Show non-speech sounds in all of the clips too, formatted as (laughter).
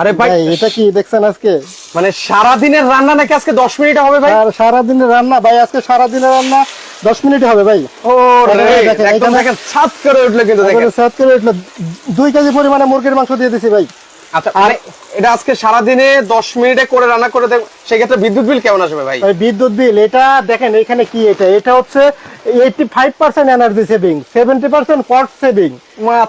আরে ভাই এটা কি দেখছেন আজকে? মানে সারা দিনের রান্না নাকি আজকে দশ মিনিট হবে ভাই? আর সারাদিনের রান্না ভাই আজকে সারাদিনের রান্না দশ মিনিট হবে ভাই। ও রে, একদম দেখেন ছাদ করে উঠল কিন্তু দেখেন। করে উঠল। দুই কেজি পরিমাণে মুরগির মাংস দিয়ে দিছি ভাই। আচ্ছা মানে এটা আজকে সারা দিনে দশ মিনিটে করে রান্না করে দেব সেক্ষেত্রে বিদ্যুৎ বিল কেমন আসবে ভাই? ভাই বিদ্যুৎ বিল এটা দেখেন এখানে কি এটা? এটা হচ্ছে eighty five percent energy saving seventy percent cost saving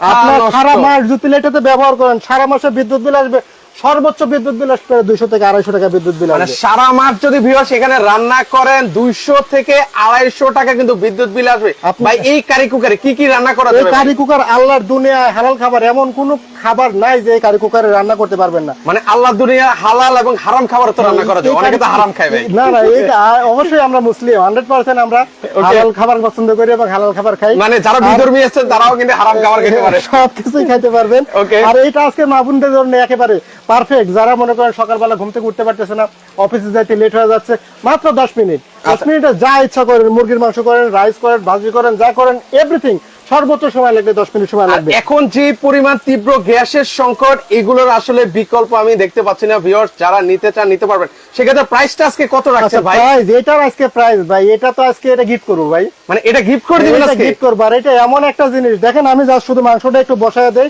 আপনার সারা মাস যদি এটাতে ব্যবহার করেন সারা মাসে বিদ্যুৎ বিল আসবে। সর্বোচ্চ বিদ্যুৎ বিল আসবে দুইশো থেকে আড়াইশো টাকা বিদ্যুৎ বিল মানে আসবে সারা মাস যদি ভিউয়ার এখানে রান্না করেন দুইশো থেকে আড়াইশো টাকা কিন্তু বিদ্যুৎ বিল আসবে ভাই এই কারি কুকারে কি কি রান্না করা যাবে? কারি কুকার আল্লাহর দুনিয়ায় হালাল খাবার এমন কোন খাবার নাই যে কারি কুকারে রান্না করতে পারবেন না। মানে আল্লাহ দুনিয়া হালাল এবং হারাম খাবার তো রান্না করা যায়। অনেকে তো হারাম খায় ভাই। না না আ- অবশ্যই আমরা মুসলিম। হান্ড্রেড পার্সেন্ট আমরা হালাল খাবার পছন্দ করি এবং হালাল খাবার খাই। মানে যারা বিধর্মী আছেন তারাও কিন্তু হারাম খাবার খেতে পারে। সব কিছুই খাইতে পারবেন। আর এইটা আজকে মাহবুনদের জন্য একেবারে পারফেক্ট যারা মনে করেন সকালবেলা ঘুম থেকে উঠতে পারতেছে না অফিসে যাইতে লেট হয়ে যাচ্ছে মাত্র দশ মিনিট। দশ আচ্ছা। মিনিটে যা ইচ্ছা করেন মুরগির মাংস করেন রাইস করেন ভাজি করেন যা করেন এভরিথিং সর্বোচ্চ সময় লাগবে দশ মিনিট সময় লাগবে। এখন যে পরিমাণ তীব্র গ্যাসের সংকট এগুলোর আসলে বিকল্প আমি দেখতে পাচ্ছি না ভিউয়ার্স যারা নিতে চান নিতে পারবেন। সেক্ষেত্রে প্রাইসটা আজকে কত রাখছে আচ্ছা ভাই? প্রাইস এটার আজকে প্রাইস ভাই এটা তো আজকে এটা গিফট করব ভাই। মানে এটা গিফট করে দিবেন আজকে? গিফট করব আর এটা এমন একটা জিনিস দেখেন আমি যা শুধু মাংসটা একটু বসায় দেই।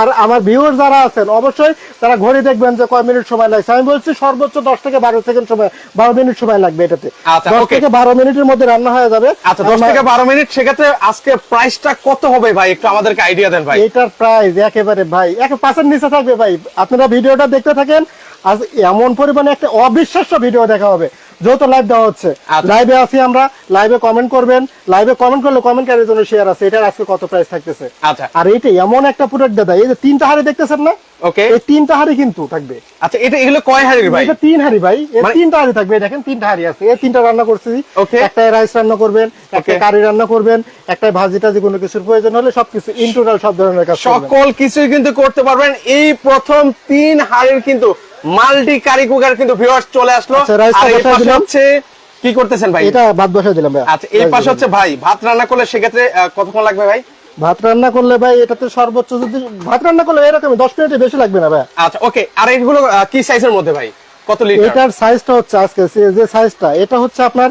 আর আমার ভিউয়ার যারা আছেন অবশ্যই তারা ঘড়ি দেখবেন যে কয় মিনিট সময় লাগছে। আমি বলছি সর্বোচ্চ দশ থেকে বারো সেকেন্ড সময় বারো মিনিট সময় লাগবে এটাতে। আচ্ছা, দশ okay. থেকে বারো মিনিটের মধ্যে রান্না হয়ে যাবে। আচ্ছা দশ আমার- থেকে বারো মিনিট সেক্ষেত্রে আজকে প্রাইসটা কত হবে ভাই? একটু আমাদেরকে আইডিয়া দেন ভাই। এটার প্রাইস একেবারে ভাই এক পাঁচের নিচে থাকবে ভাই। আপনারা ভিডিওটা দেখতে থাকেন আজ এমন পরিমাণে একটা অবিশ্বাস্য ভিডিও দেখা হবে। যেহেতু লাইভ দেওয়া হচ্ছে। আচ্ছা। লাইভে আছি আমরা লাইভে কমেন্ট করবেন। লাইভে কমেন্ট করলে কমেন্ট কারের জন্য শেয়ার আছে এটার আজকে কত প্রাইস থাকতেছে। আচ্ছা। আর এইটা এমন একটা প্রোডাক্ট দাদা এই যে তিনটা হাড়ি দেখতেছেন না? ওকে এই তিনটা হাড়ি কিন্তু থাকবে। আচ্ছা এটা এগুলো কয় হাড়ির ভাই? এটা তিন হাড়ি ভাই। এর মানে- তিনটা হাড়ি থাকবে দেখেন তিনটা হাড়ি আছে। এই তিনটা রান্না করছি. একটা রাইস রান্না করবেন একটা কারি রান্না করবেন একটা কোনো কিছুর প্রয়োজন হলে সবকিছু সব ধরনের কাজ সকল কিছুই কিন্তু করতে পারবেন। এই প্রথম তিন হাড়ির কিন্তু মাল্টি কারি কুকার কিন্তু ভিউয়ার্স চলে আসলো। আচ্ছা, আর এই পাশে হচ্ছে কি করতেছেন ভাই? এটা ভাত বসাই দিলাম ভাই আচ্ছা এই পাশে হচ্ছে ভাই ভাত রান্না করলে সেক্ষেত্রে কতক্ষণ লাগবে ভাই? ভাত রান্না করলে ভাই এটাতে সর্বোচ্চ যদি ভাত রান্না করলে এরকম দশ মিনিটে বেশি লাগবে না ভাই আচ্ছা ওকে আর এইগুলো কি সাইজের মধ্যে ভাই? কত লিটার এটার সাইজটা হচ্ছে আজকে যে সাইজটা এটা হচ্ছে আপনার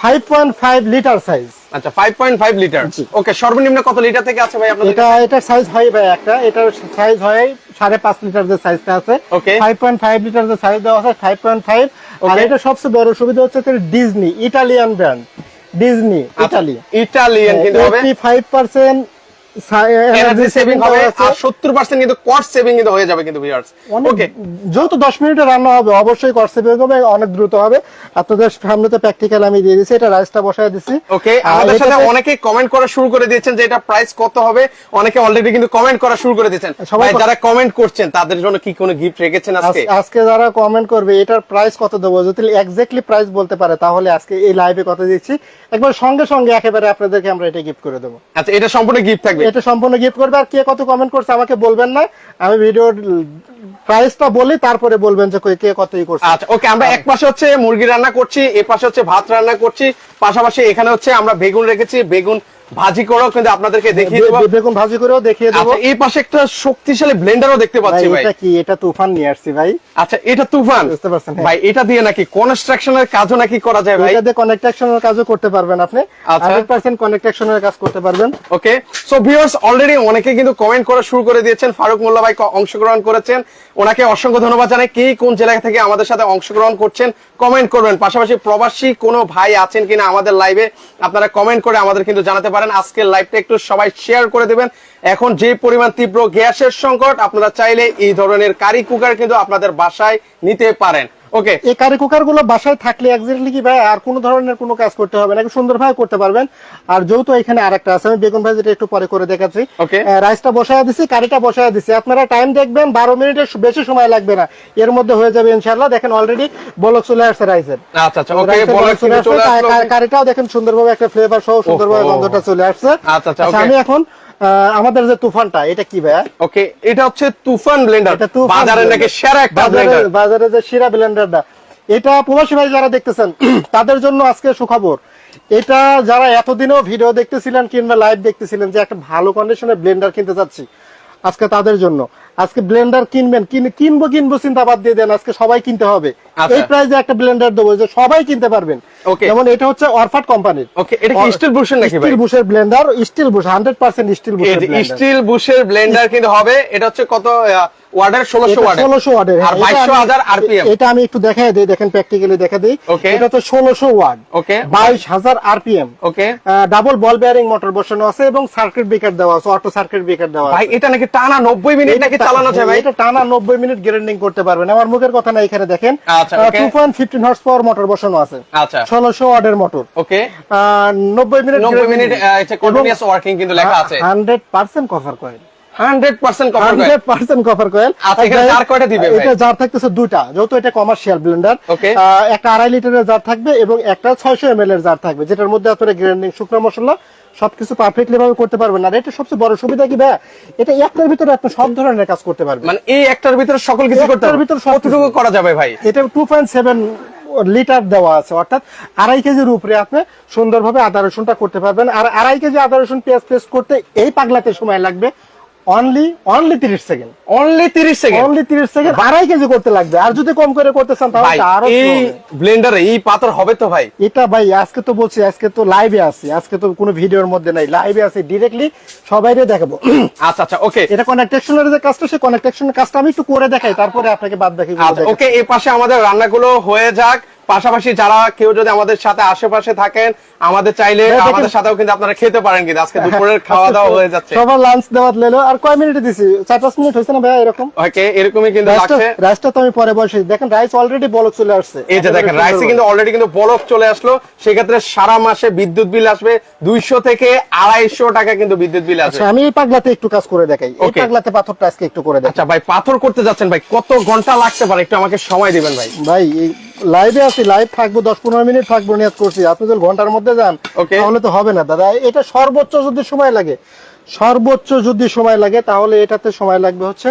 five point five litre size আচ্ছা 5.5 লিটার ওকে সর্বনিম্ন কত লিটার থেকে আছে ভাই আপনাদের এটা এটা সাইজ হয় ভাই একটা এটার সাইজ হয় সাড়ে পাঁচ লিটার যে সাইজটা আছে. ফাইভ পয়েন্ট ফাইভ লিটার যে সাইজ দেওয়া আছে ফাইভ পয়েন্ট ফাইভ আর এটা সবচেয়ে বড় সুবিধা হচ্ছে Disney Italian brand Disney Italy Italian কিন্তু ফাইভ পার্সেন্ট এনার্জি সেভিং হবে আর 70% কিন্তু কস্ট সেভিং কিন্তু হয়ে যাবে কিন্তু ভিউয়ার্স ওকে যেহেতু দশ মিনিটে রান্না হবে অবশ্যই কষ্ট সেভিং হবে অনেক দ্রুত হবে। আপনাদের সামনেতে প্র্যাকটিক্যাল আমি দিয়ে দিচ্ছি এটা রাইসটা বসায় দিচ্ছি ওকে আমাদের সাথে অনেকে কমেন্ট করা শুরু করে দিয়েছেন যে এটা প্রাইস কত হবে। অনেকে অলরেডি কিন্তু কমেন্ট করা শুরু করে দিয়েছেন। ভাই যারা কমেন্ট করছেন তাদের জন্য কি কোনো গিফট রেখেছেন আজকে? আজকে যারা কমেন্ট করবে এটার প্রাইস কত দেবো? যদি এক্স্যাক্টলি প্রাইস বলতে পারে তাহলে আজকে এই লাইভে কত দিচ্ছি। একবার সঙ্গে সঙ্গে একেবারে আপনাদেরকে আমরা এটা গিফট করে দেবো। আচ্ছা এটা সম্পূর্ণ গিফট থাকবে। এটা সম্পূর্ণ গিফট করবে। আর কে কত কমেন্ট করছে আমাকে বলবেন না। আমি ভিডিওর প্রাইসটা বলি তারপরে বলবেন যে কে কত ই করছে। আচ্ছা ওকে আমরা এক পাশে হচ্ছে মুরগি রান্না করছি এ পাশে হচ্ছে ভাত রান্না করছি। পাশাপাশি এখানে হচ্ছে আমরা বেগুন রেখেছি। বেগুন ভাজি করেও কিন্তু আপনাদেরকে দেখিয়ে দেবো। বেগুন ভাজি করেও দেখিয়ে দেবো। আচ্ছা এই পাশে একটা শক্তিশালী ব্লেন্ডারও দেখতে পাচ্ছি ভাই। এটা কি? এটা তুফান নিয়ে আসছি ভাই। আচ্ছা এটা তুফান। বুঝতে পারছেন, হ্যাঁ। ভাই এটা দিয়ে নাকি কনস্ট্রাকশনের কাজও নাকি করা যায় ভাই? এটা দিয়ে কনেক্টেশনের কাজও করতে পারবেন আপনি। আচ্ছা। হান্ড্রেড পার্সেন্ট কনেক্টেশনের কাজ করতে পারবেন। ওকে সো ভিউয়ার্স অলরেডি অনেকে কিন্তু কমেন্ট করা শুরু করে দিয়েছেন। ফারুক মোল্লা ভাই ক- অংশগ্রহণ করেছেন। ওনাকে অসংখ্য ধন্যবাদ জানাই। কে কোন জেলা থেকে আমাদের সাথে অংশগ্রহণ করছেন কমেন্ট করবেন। পাশাপাশি প্রবাসী কোনো ভাই আছেন কিনা আমাদের লাইভে আপনারা কমেন্ট করে আমাদের কিন্তু জানাতে পারেন। আজকের লাইভটা একটু সবাই শেয়ার করে দেবেন। এখন যে পরিমাণ তীব্র গ্যাসের সংকট, আপনারা চাইলে এই ধরনের কারি কুকার কিন্তু আপনাদের বাসায় নিতে পারেন। ওকে এই কারি কুকারগুলো বাসায় থাকলে এক্স্যাক্টলি কি ভাই আর কোনো ধরনের কোনো কাজ করতে হবে না সুন্দরভাবে করতে পারবেন। আর যেহেতু এখানে আরেকটা আছে আমি বেগুন ভাজিটা একটু পরে করে দেখাচ্ছি. রাইসটা বসায় দিছি কারিটা বসায় দিছি। আপনারা টাইম দেখবেন বারো মিনিটের বেশি সময় লাগবে না। এর মধ্যে হয়ে যাবে ইনশাল্লাহ দেখেন অলরেডি বলক চলে আসছে রাইসের আচ্ছা আচ্ছা ওকে বলক চলে আসছে, কারিটাও দেখেন সুন্দরভাবে একটা ফ্লেভার সহ সুন্দরভাবে। গন্ধটা চলে আসছে। আচ্ছা, আচ্ছা, আমি এখন আমাদের যে তুফানটা এটা কি ভাইয়া? ওকে এটা হচ্ছে তুফান ব্লেন্ডার বাজারে নাকি সেরা একটা ব্লেন্ডার বাজারে যে শিরা ব্লেন্ডারটা এটা প্রবাসী ভাই যারা দেখতেছেন (clears throat) তাদের জন্য আজকে সুখবর। এটা যারা এতদিনও ভিডিও দেখতেছিলেন কিংবা লাইভ দেখতেছিলেন যে একটা ভালো কন্ডিশনের ব্লেন্ডার কিনতে যাচ্ছি আজকে তাদের জন্য। আজকে ব্লেন্ডার কিনবেন কিন- কিনবো কিনবো চিন্তা বাদ দিয়ে দেন আজকে সবাই কিনতে হবে। আচ্ছা। এই প্রাইসে একটা ব্লেন্ডার দেবো যে সবাই কিনতে পারবেন. যেমন এটা হচ্ছে অরফাট কোম্পানির। ওকে এটা কি স্টিল বুশের নাকি ভাই? Steel বুশের blender steel bush hundred percent steel বুশের blender steel বুশের ব্লেন্ডার কিন্তু হবে এটা হচ্ছে কত ওয়ার্ডের ষোলোশো ওয়ার্ডের ষোলোশো ওয়ার্ডের আর বাইশশো হাজার আরপিএম এটা আমি একটু দেখাই দিই দেখেন প্র্যাকটিক্যালি দেখা দিই. এটা তো ষোলোশো ওয়ার্ড ওকে বাইশ হাজার RPM okay double ball bearing motor বসানো আছে এবং সার্কিট ব্রেকার দেওয়া আছে অটো সার্কিট ব্রেকার দেওয়া আছে। ভাই এটা নাকি টানা নব্বই মিনিট নাকি চালানো যায় ভাই? এটা টানা নব্বই মিনিট গ্যারেন্ডিং করতে পারবেন। আমার মুখের কথা না এখানে দেখেন। আচ্ছা, okay. Two point fifteen horse power motor বসানো আছে। আচ্ছা। ষোলোশো ওয়ার্ডের মোটর। ওকে। নব্বই মিনিট নব্বই মিনিট কন্টিনিউয়াস ওয়ার্কিং কিন্তু লেখা আছে। Hundred percent cover cover cover আচ্ছা. একটা আড়াই লিটারের জার থাকবে এবং একটা ছয়শো এম এর জার থাকবে যেটার মধ্যে আপনারা গ্রাইন্ডিং শুকনো মশলা সবকিছু পারফেক্টলি ভাবে করতে পারবেন। আর এটা সবচেয়ে বড় সুবিধা কি ভাই? এটা একটার ভিতরে আপনি সব ধরনের কাজ করতে পারবেন। মানে এই একটার ভিতরে সকল কিছু করতে হবে ভিতরে সব কতটুকু কিছু। করা যাবে ভাই? এটা টু পয়েন্ট সেভেন লিটার দেওয়া আছে, অর্থাৎ আড়াই কেজির উপরে আপনি সুন্দরভাবে আদা রসুনটা করতে পারবেন। আর আড়াই কেজি আদা রসুন পেঁয়াজ পেস্ট করতে এই পাগলাতে সময় লাগবে। অনলি অনলি তিরিশ সেকেন্ড অনলি তিরিশ সেকেন্ড অনলি তিরিশ সেকেন্ড আড়াই কেজি করতে লাগবে। আর যদি কম করে করতে চান তাহলে আরও এই ব্লেন্ডারে এই পাথর হবে তো ভাই? এটা ভাই আজকে তো বলছি আজকে তো লাইভে আছি। আজকে তো কোনো ভিডিওর মধ্যে নাই। লাইভে আছি ডিরেক্টলি সবাইরে দেখাবো। আচ্ছা আচ্ছা ওকে এটা কানেকটেশনের যে কাজটা সে কানেকটেশনের কাজটা আমি একটু করে দেখাই তারপরে আপনাকে বাদ বাকি আচ্ছা ওকে এই পাশে আমাদের রান্নাগুলো হয়ে যাক। পাশাপাশি যারা কেউ যদি আমাদের সাথে আশেপাশে থাকেন আমাদের চাইলে হ্যাঁ, আমাদের সাথেও কিন্তু আপনারা খেতে পারেন কিন্তু। আজকে দুপুরের খাওয়া দাওয়া হয়ে যাচ্ছে। সবার লাঞ্চ দেওয়ার লেলো। আর কয় মিনিট দিছি? চার পাঁচ মিনিট হয়েছে না ভাই এরকম? ওকে এরকমই কিন্তু লাগছে। রাইসটা তো আমি পরে বসে দেখেন রাইস অলরেডি বলক চলে আসছে। এই যে দেখেন রাইসে কিন্তু অলরেডি কিন্তু বরফ চলে আসলো। সেক্ষেত্রে সারা মাসে বিদ্যুৎ বিল আসবে। দুইশো থেকে আড়াইশো টাকা কিন্তু বিদ্যুৎ বিল আসবে। আচ্ছা আমি এই পাগলাতে একটু কাজ করে দেখাই। এই পাগলাতে পাথরটা আজকে একটু করে দেখাই। আচ্ছা ভাই পাথর করতে যাচ্ছেন ভাই কত ঘণ্টা লাগতে পারে? একটু আমাকে সময় দিবেন ভাই। ভাই লাইভে আছি লাইভ থাকব দশ পনেরো মিনিট থাকব নিয়াজ করছি। আপনি যদি ঘণ্টার মধ্যে যান তাহলে তো হবে না দাদা। এটা সর্বোচ্চ যদি সময় লাগে সর্বোচ্চ যদি সময় লাগে তাহলে এটাতে সময় লাগবে হচ্ছে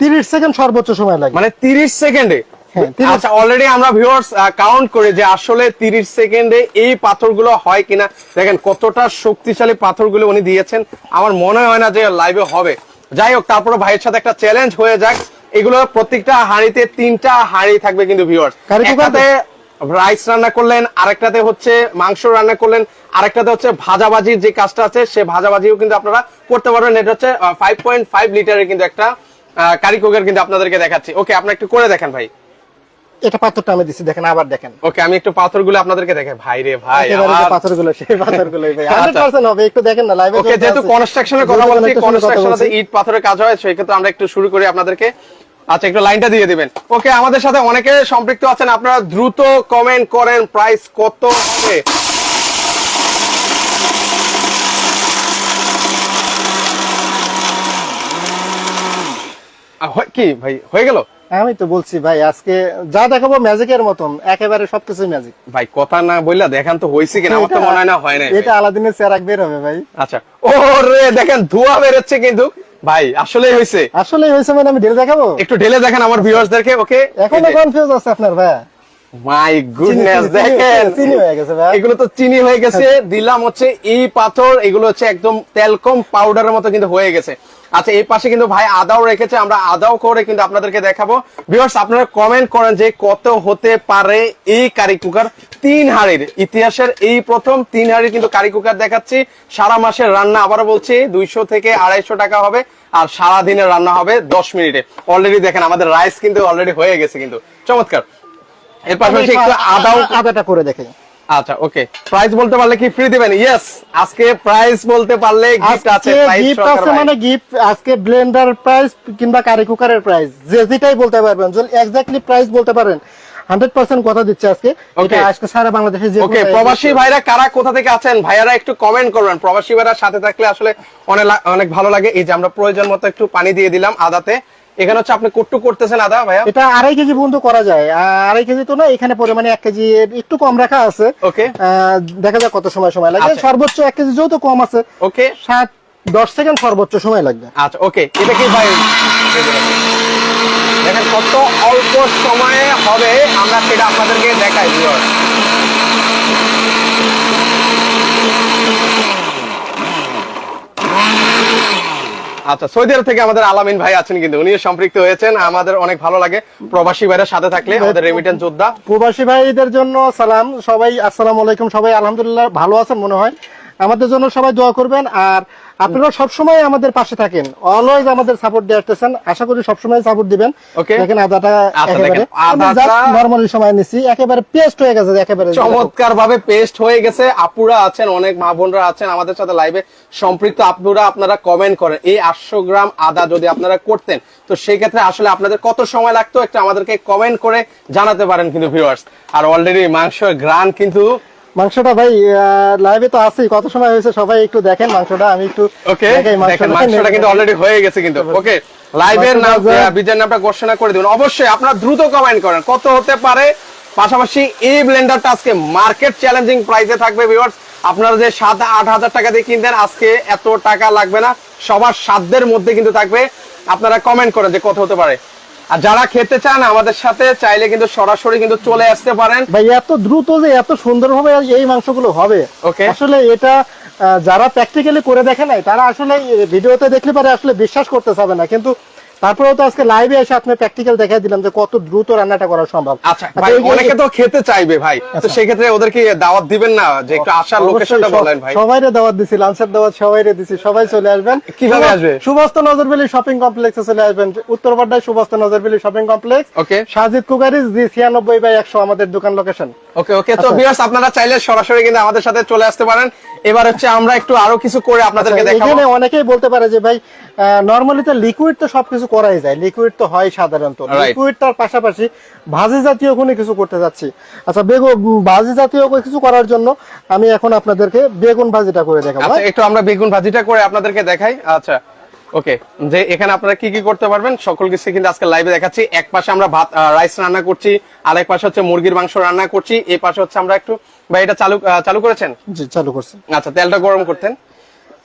তিরিশ সেকেন্ড সর্বোচ্চ সময় লাগবে। মানে তিরিশ সেকেন্ডে? হ্যাঁ, 30 আচ্ছা অলরেডি আমরা ভিউয়ার্স কাউন্ট করি যে আসলে তিরিশ সেকেন্ডে এই পাথরগুলো হয় কিনা। দেখেন কতটা শক্তিশালী পাথরগুলো উনি দিয়েছেন। আমার মনে হয় না যে লাইভে হবে। যাই হোক তারপরে ভাইয়ের সাথে একটা চ্যালেঞ্জ হয়ে যাক। এগুলো প্রত্যেকটা হাঁড়িতে তিনটা হাঁড়ি থাকবে কিন্তু ভিউয়ার্স একটাতে রাইস রান্না করলেন আরেকটাতে হচ্ছে মাংস রান্না করলেন আরেকটাতে হচ্ছে ভাজাবাজির যে কাজটা আছে সে ভাজাবাজিও কিন্তু আপনারা করতে পারবেন। এটা হচ্ছে ফাইভ পয়েন্ট ফাইভ লিটারের কিন্তু একটা কারি কুকার কিন্তু আপনাদেরকে দেখাচ্ছি। ওকে আপনি একটু করে দেখেন ভাই। এটা পাথরটা আমি দিচ্ছি দেখেন আবার দেখেন। ওকে আমি একটু পাথরগুলো আপনাদেরকে দেখাই। ভাই রে ভাই একেবারে যে পাথরগুলো সেই পাথরগুলোই ভাই। 100% হবে একটু দেখেন না লাইভে ওকে যেহেতু কনস্ট্রাকশনের কথা বলছি কনস্ট্রাকশনে ইট পাথরের কাজ হয় সেই ক্ষেত্রে আমরা একটু শুরু করি আপনাদেরকে। আচ্ছা একটু লাইনটা দিয়ে দিবেন। ওকে আমাদের সাথে অনেকে সম্পৃক্ত আছেন আপনারা দ্রুত কমেন্ট করেন প্রাইস কত হবে। হয়- কি ভাই হয়ে গেল? আমি তো বলছি ভাই আজকে যা দেখাবো ম্যাজিকের মতন একেবারে সবকিছুই ম্যাজিক ভাই কথা না বললা দেখান তো হয়েছে কিনা আমার তো মনে হয় না হয় ভাই। এটা আলাদিনের চেরাক বের হবে ভাই। আচ্ছা ও রে দেখেন ধোঁয়া বেরোচ্ছে কিন্তু। ভাই আসলেই হয়েছে আসলেই হয়েছে মানে আমি ঢেলে দেখাবো? একটু ঢেলে দেখেন আমার ভিউয়ার্সদেরকে ওকে এখনও কনফিউজ আছে আপনার ভাই মাই গুডনেস দেখেন চিনি হয়ে গেছে ভাই। এগুলো তো চিনি হয়ে গেছে। দিলাম হচ্ছে এই পাথর এগুলো হচ্ছে একদম তেলকম পাউডারের মতো কিন্তু হয়ে গেছে। আচ্ছা এই পাশে কিন্তু ভাই আদাও রেখেছে আমরা আদাও করে কিন্তু আপনাদেরকে দেখাবো। ভিউয়ার্স আপনারা কমেন্ট করেন যে কত হতে পারে এই কারি কুকার তিন হাড়ির। ইতিহাসের এই প্রথম তিন হাড়ির কিন্তু কারি কুকার দেখাচ্ছি। সারা মাসের রান্না আবারও বলছি দুইশো থেকে আড়াইশো টাকা হবে আর সারা দিনের রান্না হবে দশ মিনিটে। অলরেডি দেখেন আমাদের রাইস কিন্তু অলরেডি হয়ে গেছে কিন্তু। চমৎকার। এর পাশাপাশি একটু আদাও আদাটা করে দেখে আচ্ছা ওকে প্রাইস বলতে পারলে কি ফ্রি দিবেন? ইয়েস আজকে প্রাইস বলতে পারলে গিফট আছে গিফট আছে মানে গিফট আজকে ব্লেন্ডার প্রাইস কিংবা কারি কুকারের প্রাইস যে যেটাই বলতে পারবেন যদি এক্স্যাক্টলি প্রাইস বলতে পারেন হান্ড্রেড পার্সেন্ট কথা দিচ্ছে আজকে. এটা আজকে সারা বাংলাদেশে যে ওকে প্রবাসী ভাইরা কারা কোথা থেকে আছেন? ভাইয়ারা একটু কমেন্ট করবেন। প্রবাসী ভাইরা সাথে থাকলে আসলে অনেক অনেক ভালো লাগে। এই যে আমরা প্রয়োজন মতো একটু পানি দিয়ে দিলাম আদাতে। এখানে হচ্ছে আপনি কট্টু করতেছেন আদা ভাইয়া। এটা আড়াই কেজি পর্যন্ত করা যায়। আড়াই কেজি তো না এখানে পরিমাণে এক কেজি একটু কম রাখা আছে। ওকে। দেখা যাক কত সময় সময় লাগে। আচ্ছা। সর্বোচ্চ এক কেজি যেহেতু কম আছে ওকে। সাত দশ সেকেন্ড সর্বোচ্চ সময় লাগবে। আচ্ছা ওকে। এটা কি ভাই? দেখেন কত অল্প সময়ে হবে। আমরা সেটা আপনাদেরকে দেখাই। আচ্ছা সৌদি আরব থেকে আমাদের আলামিন ভাই আছেন কিন্তু। উনিও সম্পৃক্ত হয়েছেন। আমাদের অনেক ভালো লাগে প্রবাসী ভাইরা সাথে থাকলে, আমাদের রেমিটেন্স যোদ্ধা। প্রবাসী ভাইদের জন্য সালাম। সবাই, আসসালামু আলাইকুম। সবাই আলহামদুলিল্লাহ ভালো আছেন মনে হয়। আমাদের জন্য সবাই দোয়া করবেন। আর আপনারা সবসময় আমাদের পাশে থাকেন। অলওয়েজ আমাদের সাপোর্ট দিয়ে আসতেছেন। আশা করি সবসময় সাপোর্ট দিবেন। দেখেন আদাটা একেবারে নরমালি সময় নিছি। একেবারে পেস্ট হয়ে গেছে একেবারে চমৎকার ভাবে পেস্ট হয়ে গেছে। আপুরা আছেন অনেক মা বোনরা আছেন আমাদের সাথে লাইভে সম্পৃক্ত আপুরা আপনারা কমেন্ট করেন। এই আটশো গ্রাম আদা যদি আপনারা করতেন তো সেই ক্ষেত্রে আসলে আপনাদের কত সময় লাগতো একটু আমাদেরকে কমেন্ট করে জানাতে পারেন কিন্তু ভিউয়ার্স আর অলরেডি মাংসের গ্রান কিন্তু মাংসটা ভাই লাইভে তো আছেই কত সময় হয়েছে সবাই একটু দেখেন মাংসটা আমি একটু ওকে দেখেন মাংসটা কিন্তু অলরেডি হয়ে গেছে কিন্তু। ওকে লাইভের নাম বিজয়ের নামটা ঘোষণা করে দিবেন। অবশ্যই আপনারা দ্রুত কমেন্ট করেন কত হতে পারে? পাশাপাশি এই ব্লেন্ডারটা আজকে মার্কেট চ্যালেঞ্জিং প্রাইসে থাকবে ভিউয়ার্স আপনারা যে সাত আট হাজার টাকা দিয়ে কিনতেন আজকে এত টাকা লাগবে না। সবার সাধ্যের মধ্যে কিন্তু থাকবে। আপনারা কমেন্ট করেন যে কত হতে পারে। আর যারা খেতে চান আমাদের সাথে চাইলে কিন্তু সরাসরি কিন্তু চলে আসতে পারেন। ভাই এত দ্রুত যে এত সুন্দরভাবে এই মাংসগুলো হবে। ওকে। আসলে এটা যারা প্র্যাকটিক্যালি করে দেখে নাই তারা আসলে ভিডিওতে দেখলে পারে আসলে বিশ্বাস করতে চাবে না। কিন্তু তারপরেও তো আজকে লাইভে এসে আপনি প্র্যাকটিক্যাল দেখাই দিলাম যে কত দ্রুত রান্নাটা করা সম্ভব। আচ্ছা ভাই অনেকে তো খেতে চাইবে ভাই। তো সেই ক্ষেত্রে ওদেরকে দাওয়াত দিবেন না যে একটু আসার লোকেশনটা বলেন ভাই। সবাইরে দাওয়াত দিছি লাঞ্চের দাওয়াত সবাইরে দিছি সবাই চলে আসবেন। কীভাবে আসবে? সুভাষ নজরবেলি শপিং কমপ্লেক্সে চলে আসবেন। উত্তরপাড্ডায় Subhash নজরবেলি shopping complex okay Sajid cookeries জি ছিয়ানব্বই বাই একশো আমাদের দোকান লোকেশন ওকে ওকে তো আচ্ছা। ভিউয়ার্স আপনারা চাইলে সরাসরি কিন্তু আমাদের সাথে চলে আসতে পারেন। এবার হচ্ছে আমরা একটু আরও কিছু করে আপনাদেরকে দেখাবো। আচ্ছা, এখানে অনেকেই বলতে পারে যে ভাই নর্মালি তো লিকুইড তো সবকিছু করাই যায়। লিকুইড তো হয় সাধারণত। লিকুইড তার পাশাপাশি ভাজি জাতীয় কোনো কিছু করতে যাচ্ছি। আচ্ছা বেগুন ভাজি জাতীয় কিছু করার জন্য আমি এখন আপনাদেরকে বেগুন ভাজিটা করে দেখাবো। আচ্ছা একটু আমরা বেগুন ভাজিটা করে আপনাদেরকে দেখাই। আচ্ছা ওকে যে এখানে আপনারা কি কি করতে পারবেন? সকল কিছু কিন্তু আজকে লাইভে দেখাচ্ছি। এক পাশে আমরা ভাত রাইস রান্না করছি আর এক পাশে হচ্ছে মুরগির মাংস রান্না করছি। এই পাশে হচ্ছে আমরা একটু ভাই এটা চালু চালু করেছেন? জি চালু করছি। আচ্ছা তেলটা গরম করতেন।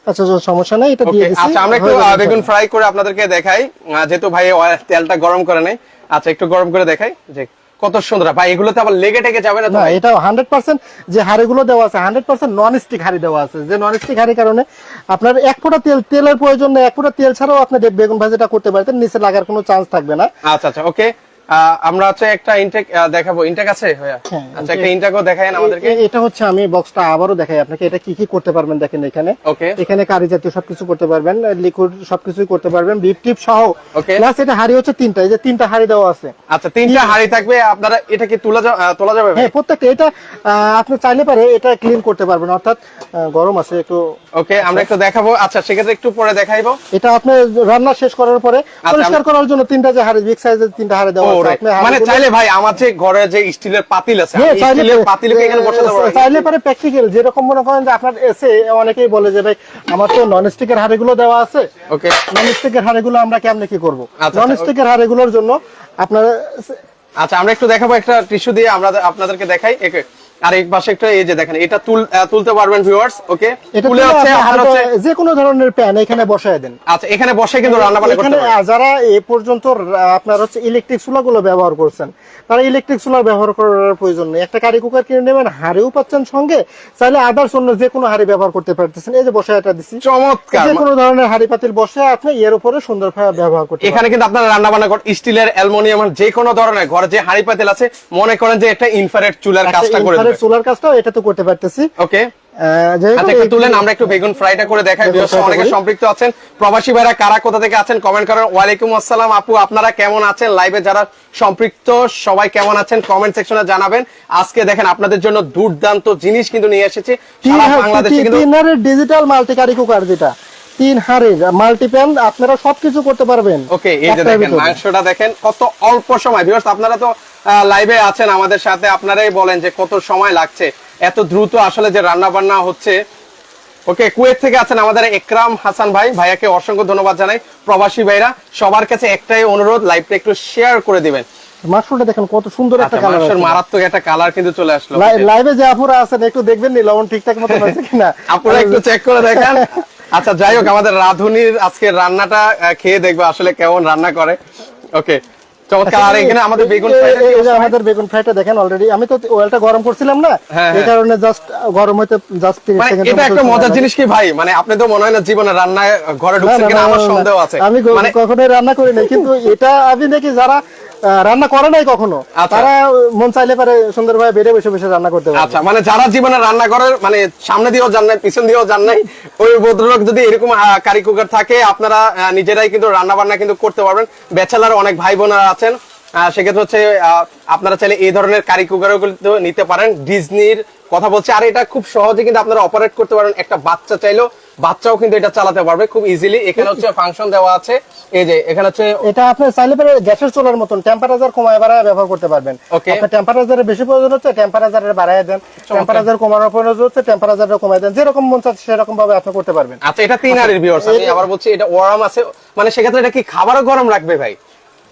আচ্ছা তো সমস্যা নাই এটা দিয়ে দিছি। আচ্ছা আমরা একটু আহ, যাবে বেগুন ফ্রাই করে আপনাদেরকে দেখাই। যেহেতু ভাই তেলটা গরম করে নেই আচ্ছা একটু গরম করে দেখাই। যে কত সুন্দর। ভাই এগুলোতে আবার লেগে টেগে যাবে না তো এটা হান্ড্রেড পার্সেন্ট যে হাড়িগুলো দেওয়া আছে নন স্টিক হাড়ি দেওয়া আছে। যে নন স্টিক হাড়ির কারণে আপনার এক ফোঁটা তেল তেলের প্রয়োজন নেই এক ফোঁটা তেল ছাড়াও আপনি বেগুন ভাজিটা করতে পারতেন নিচে লাগার কোনো চান্স থাকবে না। আচ্ছা আচ্ছা ওকে আমরা হচ্ছে একটা ইনটেক দেখাবো। ইনটেক আছে ভাইয়া? হ্যাঁ, আচ্ছা একটা ইনটেকও দেখায়েন আমাদেরকে। এটা হচ্ছে আমি বক্সটা আবারও দেখাই আপনাকে। এটা কি কি করতে পারবেন দেখেন এখানে। ওকে এখানে কারি জাতীয় সবকিছু করতে পারবেন লিকুইড সবকিছুই করতে পারবেন বিপ টিপ সহ। প্লাস এটা হাড়ি হচ্ছে তিনটা এই যে তিনটা হাড়ি দেওয়া আছে। আচ্ছা তিনটা হাড়ি থাকবে আপনারা এটা কি তোলা তোলা যাবে হ্যাঁ প্রত্যেকটা এটা আপনি চাইলে পারে এটা ক্লিন করতে পারবেন অর্থাৎ গরম আছে একটু ওকে আমরা একটু দেখাবো। আচ্ছা সেক্ষেত্রে একটু পরে দেখাইবো। এটা আপনি রান্না শেষ করার পরে আচ্ছা, পরিষ্কার করার জন্য তিনটা যে হাড়ি বিগ সাইজের তিনটা হাড়ি দেওয়া আছে right. মানে চাইলে ভাই আমার যে ঘরে যে স্টিলের পাতিল আছে হ্যাঁ, স্টিলের পাতিল এখানে বসাতে পারব চাইলে পরে প্র্যাকটিক্যাল যেরকম মনে করেন যে আপনার এসে অনেকেই বলে যে ভাই আমার তো নন স্টিকের হাড়িগুলো দেওয়া আছে। ওকে। নন স্টিকের হাড়িগুলো আমরা কেমনে কি করব? আচ্ছা, নন স্টিকের হাড়িগুলোর জন্য আপনার আচ্ছা আমরা একটু দেখাবো একটা টিস্যু দিয়ে আমরা আপনাদেরকে দেখাই। একে আর এই পাশে একটা এই যে দেখেন এটা তুলতে পারবেন ভিউয়ার্স ওকে তুলে হচ্ছে আপনার হচ্ছে যে কোনো ধরনের প্যান এখানে বসায় দেন। আচ্ছা এখানে বসে কিন্তু রান্না বান্না করতে পারবেন। যারা এ পর্যন্ত আপনার হচ্ছে ইলেকট্রিক চুলা ব্যবহার করছেন তারা ইলেকট্রিক চুলার ব্যবহার করার প্রয়োজন নেই। একটা কারি কুকার কিনে নেবেন হাড়িও পাচ্ছেন সঙ্গে চাইলে আদার্স অন্য যে কোনো হাড়ি ব্যবহার করতে পারতেছেন। এই যে বসে এটা দিছি। চমৎকার। যে কোনো ধরনের হাড়ি পাতিল বসে আপনি এর উপরে সুন্দরভাবে ব্যবহার করতে এখানে কিন্তু আপনারা রান্না বান্না করেন স্টিলের অ্যালুমিনিয়াম যে কোনো ধরনের ঘরে যে হাড়ি পাতিল আছে মনে করেন যে একটা ইনফ্রারেড চুলার কাজটা করে দেবে চুলার কাজটাও এটা তো করতে পারতেছি। ওকে আচ্ছা একটু তুলেন আমরা একটু বেগুন ফ্রাইটা করে দেখাই বিশেষ অনেকে সম্পৃক্ত আছেন। প্রবাসী ভাইরা কারা কোথা থেকে আছেন কমেন্ট করেন। ওয়ালাইকুম আসসালাম আপু আপনারা কেমন আছেন? লাইভে যারা সম্পৃক্ত সবাই কেমন আছেন? কমেন্ট সেকশনে জানাবেন। আজকে দেখেন আপনাদের জন্য দুর্দান্ত জিনিস কিন্তু নিয়ে এসেছি। সারা বাংলাদেশে কিন্তু ডিজিটাল মাল্টি কারি কুকার যেটা। তিন হাড়ের মাল্টি প্যান আপনারা সবকিছু করতে পারবেন। ওকে এই যে দেখেন মাংসটা দেখেন কত অল্প সময়। ভিউয়ার্স আপনারা তো লাইভে আছেন আমাদের সাথে আপনারাই বলেন যে কত সময় লাগছে। এত দ্রুত আসলে যে রান্না বান্না হচ্ছে। ওকে কুয়েত থেকে আছেন আমাদের একরাম হাসান ভাই। ভাইয়াকে অসংখ্য ধন্যবাদ জানাই। প্রবাসী ভাইরা সবার কাছে একটাই অনুরোধ লাইভটা একটু শেয়ার করে দিবেন। মাংসটা দেখেন কত সুন্দর একটা আচ্ছা কালার মাংসের মারাত্মক একটা কালার কিন্তু চলে আসলো। লাইভে যে আপুরা আছেন একটু দেখবেন নি লবণ ঠিকঠাক মতো হয়েছে (laughs) কিনা। আপনারা একটু চেক করে দেখেন। (laughs) আচ্ছা যাই হোক আমাদের রাধুনির আজকে রান্নাটা খেয়ে দেখব আসলে কেমন রান্না করে। ওকে চমৎকার। আর এখানে আমাদের বেগুন? আমাদের ফ্রাইটা দেখেন অলরেডি আমি তো ওয়েলটা গরম করছিলাম না হ্যাঁ, এই হ্যাঁ। কারণে জাস্ট গরম হইতে জাস্ট 30 মানে সেকেন্ড এটা একটা মজার জিনিস কি ভাই? মানে আপনি তো মনে হয় না জীবনে রান্নায় ঘরে ঢুকছেন কিনা আমার সন্দেহ আছে। আমি মানে কখনোই রান্না করি নাই কিন্তু এটা আমি দেখি যারা রান্না করে নাই কখনো? আচ্ছা। তারা মন চাইলে পারে সুন্দর ভাবে বেড়ে বসে বসে রান্না করতে পারে আচ্ছা মানে যারা জীবনে রান্না করে মানে সামনে দিয়েও যান নাই পিছন দিয়েও যান নাই ওই ভদ্রলোক যদি এরকম কারি কুকার থাকে আপনারা নিজেরাই কিন্তু রান্না বান্না কিন্তু করতে পারবেন। ব্যাচেলার অনেক ভাই বোনেরা আছেন সেক্ষেত্রে হচ্ছে আপনারা চাইলে এই ধরনের কারি কুকারও কিন্তু নিতে পারেন। ডিজনির কথা বলছে আর এটা খুব সহজে কিন্তু আপনারা অপারেট করতে পারেন। একটা বাচ্চা চাইলেও বাচ্চাও কিন্তু এটা চালাতে পারবে খুব ইজিলি এখানে হচ্ছে ফাংশন দেওয়া আছে। এই যে এখানে হচ্ছে এটা আপনি চাইলে পারে গ্যাসের চুলার মতন টেম্পারেচার কমায় বাড়ায় ব্যবহার করতে পারবেন। Okay. আপনার টেম্পারেচারে বেশি প্রয়োজন হচ্ছে টেম্পারেচারে বাড়ায় দেন। টেম্পারেচার কমানোর প্রয়োজন হচ্ছে টেম্পারেচারটা কমায় দেন। যেরকম মন চাচ্ছে সেরকম ভাবে আপনি করতে পারবেন। আচ্ছা এটা তিন আরের ভিউয়ার্স আমি আবার বলছি এটা ওয়ার্ম আছে। মানে সেক্ষেত্রে এটা কি খাবারও গরম রাখবে ভাই?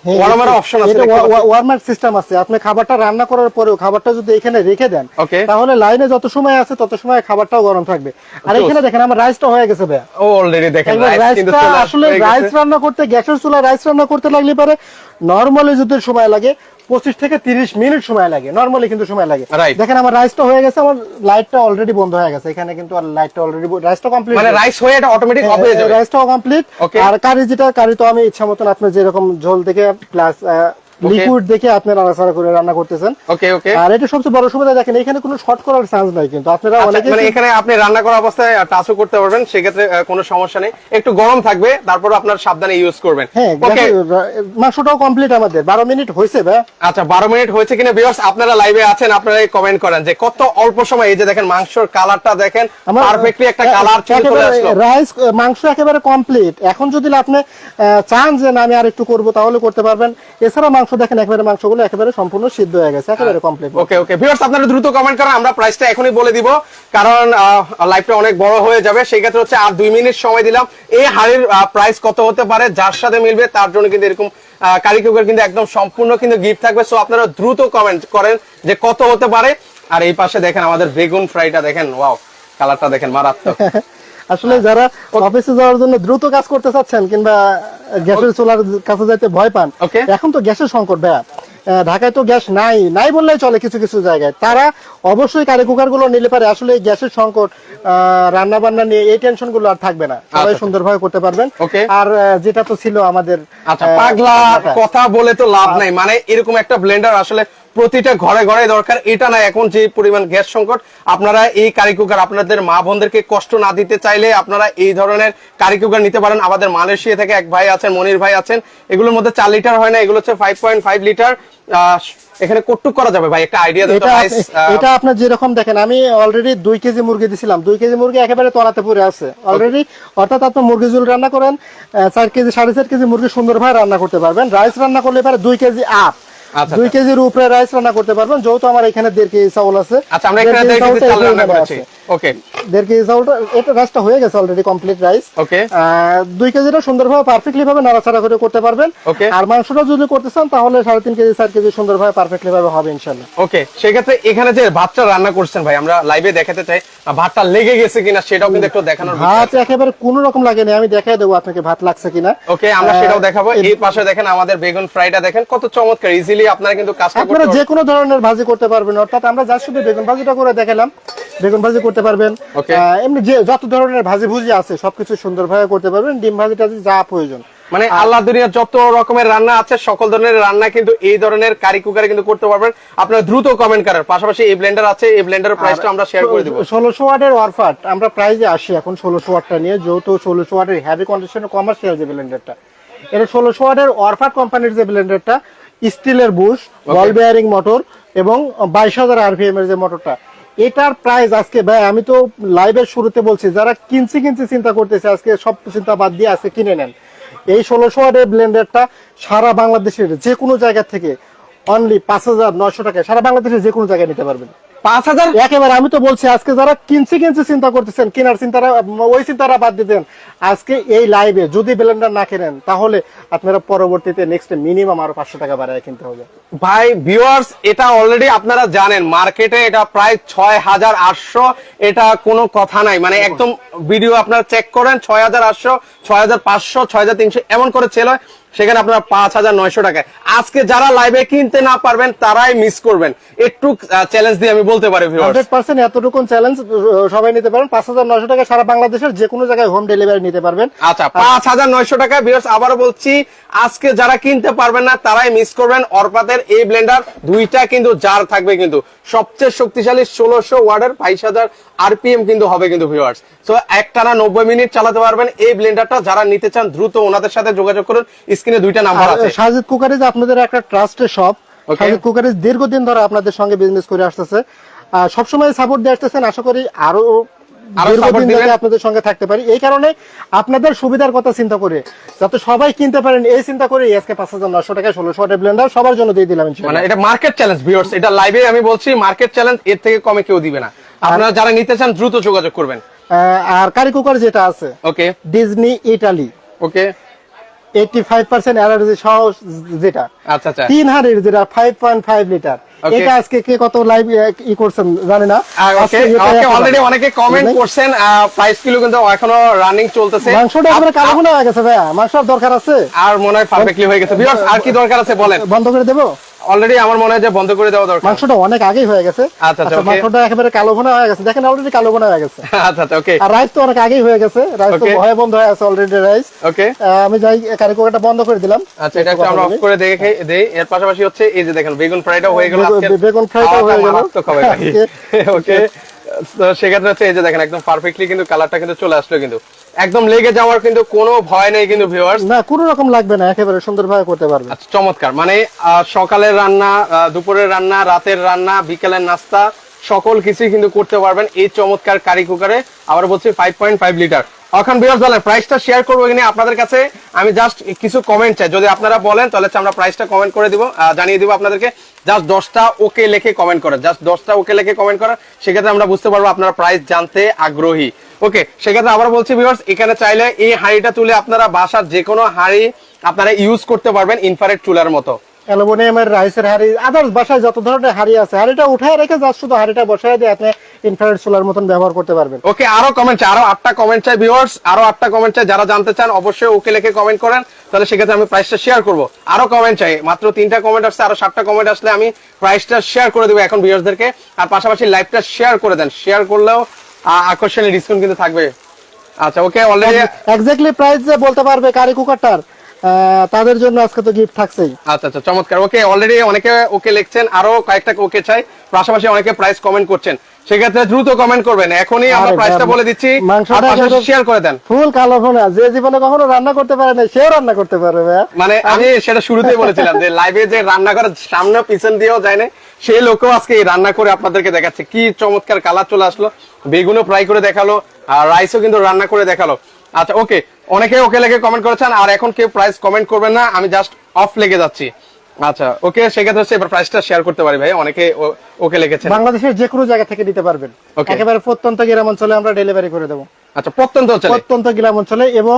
ওয়ার্মের অপশন আছে এটা দেখতে পাচ্ছি। ওয়ার্মার সিস্টেম আছে। আপনি খাবারটা রান্না করার পরেও খাবারটা যদি এখানে রেখে দেন. তাহলে লাইনে যত সময় আছে তত সময় খাবারটাও গরম থাকবে। আর এখানে দেখেন আমার রাইসটা হয়ে গেছে অলরেডি দেখেন রাইস কিন্তু আসলে রাইস রান্না করতে গ্যাসের চুলা রাইস রান্না করতে লাগলে পারে নরমালি যদি সময় লাগে পঁচিশ থেকে তিরিশ মিনিট সময় লাগে। নর্মালি কিন্তু সময় লাগে। দেখেন আমার রাইসটা হয়ে গেছে আমার লাইটটা অলরেডি বন্ধ হয়ে গেছে। এখানে কিন্তু আর লাইটটা অলরেডি রাইসটা কমপ্লিট মানে রাইস হয়ে এটা অটোমেটিক অফ হয়ে যাবে। রাইসটাও কমপ্লিট আর কারি যেটা কারি তো আমি ইচ্ছা মতন আপনি যেরকম ঝোল থেকে প্লাস লিকুইড দেখে আপনি নাড়াচাড়া করে রান্না করতেছেন। ওকে ওকে আর এটা সবচেয়ে বড় সুবিধা দেখেন এখানে কোনো শর্ট করার চান্স নাই কিন্তু। আপনারা অনেকে মানে এখানে আপনি রান্না করা অবস্থায় টাচও করতে পারবেন সেক্ষেত্রে কোনো সমস্যা নেই। একটু গরম থাকবে তারপর আপনার সাবধানে ইউজ করবেন। হ্যাঁ ওকে মাংসটাও কমপ্লিট আমাদের। বারো মিনিট হয়েছে ভাই। আচ্ছা বারো মিনিট হয়েছে কিনা ভিউয়ার্স আপনারা লাইভে আছেন আপনারা কমেন্ট করেন যে কত অল্প সময় এই যে দেখেন মাংসর কালারটা দেখেন পারফেক্টলি একটা কালার চলে আসলো। রাইস মাংস একেবারে কমপ্লিট এখন যদি আপনি চান যে না আমি আর একটু করব তাহলে করতে পারবেন। এছাড়া মাংস দেখেন একেবারে মাংসগুলো একেবারে সম্পূর্ণ সিদ্ধ হয়ে গেছে একেবারে কমপ্লিট ওকে ওকে। ভিউয়ার্স আপনারা দ্রুত কমেন্ট করেন আমরা প্রাইসটা এখনই বলে দিব। কারণ লাইভটা অনেক বড় হয়ে যাবে। সেই ক্ষেত্রে হচ্ছে আর দুই মিনিট সময় দিলাম। এই হাড়ির প্রাইস কত হতে পারে যার সাথে মিলবে তার জন্য কিন্তু এরকম কারি কুকার কিন্তু একদম সম্পূর্ণ কিন্তু গিফট থাকবে। সো আপনারা দ্রুত কমেন্ট করেন যে কত হতে পারে। আর এই পাশে দেখেন আমাদের বেগুন ফ্রাইটা দেখেন ওয়াও কালারটা দেখেন মারাত্মক। (laughs) আসলে যারা অফিসে যাওয়ার জন্য দ্রুত কাজ করতে চাচ্ছেন কিংবা গ্যাসের চুলার কাছে যাইতে ভয় পান এখন তো গ্যাসের সংকট ভাইয়া। ঢাকায় তো গ্যাস নাই নাই বললেই চলে কিছু কিছু জায়গায়। তারা অবশ্যই কারি কুকারগুলো নিলে পারে। আসলে গ্যাসের সংকট রান্না বান্না নিয়ে এই টেনশনগুলো আর থাকবে না। সবাই আচ্ছা। সুন্দরভাবে করতে পারবেন। আর যেটা তো ছিল আমাদের আচ্ছা পাগলা কথা বলে তো লাভ নাই। মানে এরকম একটা ব্লেন্ডার আসলে প্রতিটা ঘরে ঘরে দরকার। এটা না এখন যে পরিমাণ গ্যাস সংকট আপনারা এই কারি কুকার আপনাদের মা বোনদেরকে কষ্ট না দিতে চাইলে আপনারা এই ধরনের কারি কুকার নিতে পারেন। আমাদের মালয়েশিয়া থেকে এক ভাই আছেন মনির ভাই আছেন। এগুলোর মধ্যে চার লিটার হয় না এগুলো হচ্ছে ফাইভ পয়েন্ট ফাইভ লিটার এখানে কটুক করা যাবে ভাই একটা আইডিয়া এটা আপনি- আপনার যেরকম দেখেন আমি অলরেডি দুই কেজি মুরগি দিছিলাম। দুই কেজি মুরগি একেবারে তলাতে পড়ে আছে। অলরেডি অর্থাৎ আপনি মুরগি ঝোল রান্না করেন চার কেজি সাড়ে চার কেজি মুরগি সুন্দরভাবে রান্না করতে পারবেন। রাইস রান্না করলে এবারে দুই কেজি আপ দুই আচ্ছা। কেজির উপরে রাইস রান্না করতে পারবেন যেহেতু আমার এখানে দেড় কেজি চাউল আছে আচ্ছা আমরা এখানে দেড় কেজি চাউল রান্না করেছি। ওকে দেড় কেজি চাউলটা এটা রাইসটা হয়ে গেছে অলরেডি কমপ্লিট রাইস ওকে দুই কেজিটা সুন্দরভাবে পারফেক্টলি ভাবে নাড়াচাড়া করে করতে পারবেন। Okay. আর মাংসটা যদি করতে চান তাহলে সাড়ে তিন কেজি চার কেজি সুন্দরভাবে পারফেক্টলি ভাবে হবে ইনশাল্লাহ। ওকে সেক্ষেত্রে এখানে যে ভাতটা রান্না করছেন ভাই আমরা লাইভে দেখাতে চাই ভাতটা লেগে গেছে কিনা সেটাও কিন্তু একটু দেখানোর ভাত একেবারে কোন রকম লাগেনি আমি দেখাই দেবো আপনাকে ভাত লাগছে কিনা। ওকে আমরা সেটাও দেখাবো। এই পাশে দেখেন আমাদের বেগুন ফ্রাইটা দেখেন কত চমৎকার ইজিলি আপনারা কিন্তু কাজটা আপনারা করতে যে কোনো ধরনের ভাজি করতে পারবেন অর্থাৎ আমরা যা শুধু বেগুন ভাজিটা করে দেখালাম। বেগুন ভাজি করতে পারবেন। Okay. আহ, এমনি যে যত ধরনের ভাজি ভুজি আছে সবকিছু সুন্দরভাবে করতে পারবেন। ডিম ভাজিটা যা প্রয়োজন। মানে আল্লাহ দুনিয়ার যত রকমের রান্না আছে সকল ধরনের রান্না কিন্তু এই ধরনের কারি কুকারে কিন্তু করতে পারবেন। আপনারা দ্রুত কমেন্ট করেন। পাশাপাশি এই ব্লেন্ডার আছে এই ব্লেন্ডারের প্রাইসটা আমরা শেয়ার করে দিব। ষোলোশো ওয়াটের ওয়ারফাট আমরা প্রাইজে আসি এখন ষোলোশো ওয়াটটা নিয়ে। যেহেতু ষোলোশো ওয়াটের হ্যাভি কন্ডিশনের কমার্শিয়াল যে ব্লেন্ডারটা এটা ষোলোশো ওয়াটের ওয়ারফাট কোম্পানির যে ব্লেন্ডারটা স্টিলের বুশ বল বেয়ারিং মোটর এবং বাইশ হাজার আরপিএম এর যে মোটরটা এটার প্রাইস আজকে ভাই, আমি তো লাইভের শুরুতে বলছি, যারা কিনছি কিনছি চিন্তা করতেছে, আজকে সব চিন্তা বাদ দিয়ে আজকে কিনে নেন। এই ষোলোশো আর ব্লেন্ডারটা সারা বাংলাদেশের যে কোনো জায়গা থেকে অনলি পাঁচ হাজার নয়শো টাকায় সারা বাংলাদেশের যে কোনো জায়গায় নিতে পারবেন। পাঁচ হাজার? একেবারে আমি তো বলছি আজকে যারা কিনছে কিনছে চিন্তা করতেছেন কেনার চিন্তারা ওই চিন্তারা বাদ দিতেন আজকে এই লাইভে যদি ব্লেন্ডার না কেনেন তাহলে আপনারা পরবর্তীতে নেক্সট মিনিমাম আরও পাঁচশো টাকা বাড়ায় কিনতে হবে। ভাই ভিউয়ার্স এটা অলরেডি আপনারা জানেন মার্কেটে এটা প্রায় ছয় হাজার আটশো এটা কোনো কথা নাই। মানে একদম ভিডিও আপনারা চেক করেন ছয় হাজার আটশো ছয় হাজার পাঁচশো ছয় হাজার তিনশো এমন করে সেল হয়। সেখানে আপনারা পাঁচ হাজার নয়শো টাকায়। আজকে যারা লাইভে কিনতে না পারবেন তারাই মিস করবেন। একটু চ্যালেঞ্জ দিয়ে আমি বলতে পারি পার্সেন্ট এতটুকুন চ্যালেঞ্জ সবাই নিতে পারেন। পাঁচ হাজার নয়শো টাকা সারা বাংলাদেশের যে কোনো জায়গায় হোম ডেলিভারি নিতে পারবেন। আচ্ছা পাঁচ হাজার নয়শো টাকা ভিউয়ার্স আবারও বলছি আজকে যারা কিনতে পারবেন না তারাই মিস করবেন অরপাতের এই ব্লেন্ডার দুইটা কিন্তু জার থাকবে কিন্তু। সবচেয়ে শক্তিশালী ষোলোশো ওয়ার্ডের বাইশ হাজার আরপিএম কিন্তু হবে কিন্তু ভিউয়ার্স তো একটানা নব্বই মিনিট চালাতে পারবেন এই ব্লেন্ডারটা যারা নিতে চান দ্রুত ওনাদের সাথে যোগাযোগ করুন। স্ক্রিনে দুইটা নাম্বার আছে। সাজিদ কুকারিজ আপনাদের একটা ট্রাস্টের শপ. সাজিদ কুকারিজ দীর্ঘদিন ধরে আপনাদের সঙ্গে বিজনেস করে আসতেছে। সবসময় সাপোর্ট দিয়ে আসতেছেন আশা করি আরও। আপনাদের সঙ্গে থাকতে পারি। এই কারণে আপনাদের সুবিধার কথা চিন্তা করে যাতে সবাই কিনতে পারেন এই চিন্তা করে আজকে পাঁচ হাজার নশো টাকা ষোলোশো ওয়াটের ব্লেন্ডার সবার জন্য দিয়ে দিলাম মানে এটা মার্কেট চ্যালেঞ্জ ভিউয়ার্স এটা লাইভে আমি বলছি মার্কেট চ্যালেঞ্জ এর থেকে কমে কেউ দিবে না। আপনারা যারা নিতে চান দ্রুত যোগাযোগ করবেন। আর কারি কুকার যেটা আছে ওকে ডিজনি ইটালি ওকে সহ যেটা। আচ্ছা আচ্ছা। যেটা লিটার এটা আজকে কে কত লাইভ ই করছেন জানি না। ওকে অলরেডি অনেকে কমেন্ট করছেন প্রাইস কিলো কিন্তু এখনও রানিং চলতেছে। মাংসটা একেবারে কালো হয়ে গেছে দরকার আছে? আর মনে হয় পারফেক্টলি হয়ে গেছে। ভিউয়ার্স আর কি দরকার আছে বলেন? বন্ধ করে দেবো? অলরেডি আমার মনে হয় যে বন্ধ করে দেওয়া দরকার। মাংসটা অনেক আগেই হয়ে গেছে। আচ্ছা, আচ্ছা, মাংসটা একেবারে কালো ভোনা হয়ে গেছে। দেখেন অলরেডি কালো ভোনা হয়ে গেছে। (laughs) আচ্ছা আচ্ছা ওকে আর রাইস তো অনেক আগেই হয়ে গেছে। রাইস তো ভয় বন্ধ হয়ে আছে অলরেডি রাইস ওকে আমি যাই কারিকুকাটা বন্ধ করে দিলাম। আচ্ছা এটা একটু আমরা অফ করে দেখে দেই। এর পাশাপাশি হচ্ছে এই যে দেখেন বেগুন ফ্রাইটাও হয়ে গেল আজকে। বেগুন ফ্রাইটাও হয়ে গেল। হবে ওকে (laughs) তো সেক্ষেত্রে হচ্ছে এই যে দেখেন একদম পারফেক্টলি কিন্তু কালারটা কিন্তু চলে আসলো কিন্তু। একদম লেগে যাওয়ার কিন্তু কোনো ভয় নেই কিন্তু ভিউয়ার্স না কোনো রকম লাগবে না একেবারে সুন্দরভাবে করতে পারবে। আচ্ছা চমৎকার। মানে আহ, সকালের রান্না আহ, দুপুরের রান্না রাতের রান্না বিকেলের নাস্তা সকল কিছুই কিন্তু করতে পারবেন এই চমৎকার কারি কুকারে আবার বলছি ফাইভ পয়েন্ট ফাইভ লিটার এখন বিয়ার্স বলেন প্রাইসটা শেয়ার করব কিনা আপনাদের কাছে। আমি জাস্ট কিছু কমেন্ট চাই। যদি আপনারা বলেন, তাহলে আমরা প্রাইসটা কমেন্ট করে দিব জানিয়ে দিব আপনাদেরকে। জাস্ট দশটা ওকে লেখে কমেন্ট করেন জাস্ট দশটা ওকে লেখে কমেন্ট করেন সেক্ষেত্রে আমরা বুঝতে পারব আপনারা প্রাইস জানতে আগ্রহী। ওকে সেক্ষেত্রে আবার বলছি ভিউয়ার্স এখানে চাইলে এই হাঁড়িটা তুলে আপনারা বাসার যে কোনো হাঁড়ি আপনারা ইউজ করতে পারবেন ইনফারেট চুলার মতো। অ্যালুমিনিয়ামের রাইসের হাড়ি আদার্স বাসায় যত ধরনের হাড়ি আছে হাড়িটা উঠায় রেখে জাস্ট শুধু হাড়িটা বসায় দিয়ে আপনি ইনফ্রারেড সোলার মতন ব্যবহার করতে পারবেন। ওকে আরও কমেন্ট চাই আরও আটটা কমেন্ট চাই ভিউয়ার্স আরও আটটা কমেন্ট চাই যারা জানতে চান অবশ্যই ওকে লিখে কমেন্ট করেন তাহলে সেক্ষেত্রে আমি প্রাইসটা শেয়ার করব। আরও কমেন্ট চাই মাত্র তিনটা কমেন্ট আসছে আরও সাতটা কমেন্ট আসলে আমি প্রাইসটা শেয়ার করে দেবো এখন ভিউয়ার্সদেরকে আর পাশাপাশি লাইভটা শেয়ার করে দেন শেয়ার করলেও আকর্ষণীয় ডিসকাউন্ট কিন্তু থাকবে। আচ্ছা ওকে অলরেডি এক্স্যাক্টলি প্রাইস বলতে পারবে কারি কুকারটার তাদের জন্য আজকে তো গিফট থাকছেই। আচ্ছা আচ্ছা চমৎকার। ওকে অলরেডি অনেকে ওকে লিখছেন আরও কয়েকটা ওকে চাই। পাশাপাশি অনেকে প্রাইস কমেন্ট করছেন। সেক্ষেত্রে দ্রুত কমেন্ট করবেন। এখনই আমরা প্রাইসটা বলে দিচ্ছি। শেয়ার করে দেন। ফুল কালো ভোনা যে জীবনে কখনো রান্না করতে পারে না সেও রান্না করতে পারবে। মানে আমি সেটা শুরুতেই বলেছিলাম যে লাইভে যে রান্না করার সামনে পিছন দিয়েও যায় না সেই লোকও আজকে এই রান্না করে আপনাদেরকে দেখাচ্ছে। কি চমৎকার কালার চলে আসলো। বেগুনও ফ্রাই করে দেখাল আর রাইসও কিন্তু রান্না করে দেখাল। আচ্ছা ওকে অনেকে ওকে লেগে কমেন্ট করেছেন আর এখন কেউ প্রাইস কমেন্ট করবেন না আমি জাস্ট অফ লেগে যাচ্ছি। আচ্ছা ওকে সেক্ষেত্রে হচ্ছে এবার প্রাইসটা শেয়ার করতে পারি ভাই অনেকে ওকে লিখেছেন বাংলাদেশের যে কোনো জায়গা থেকে নিতে পারবেন। একেবারে প্রত্যন্ত গ্রাম অঞ্চলে আমরা ডেলিভারি করে দেবো। আচ্ছা প্রত্যন্ত হচ্ছে প্রত্যন্ত গ্রাম অঞ্চলে এবং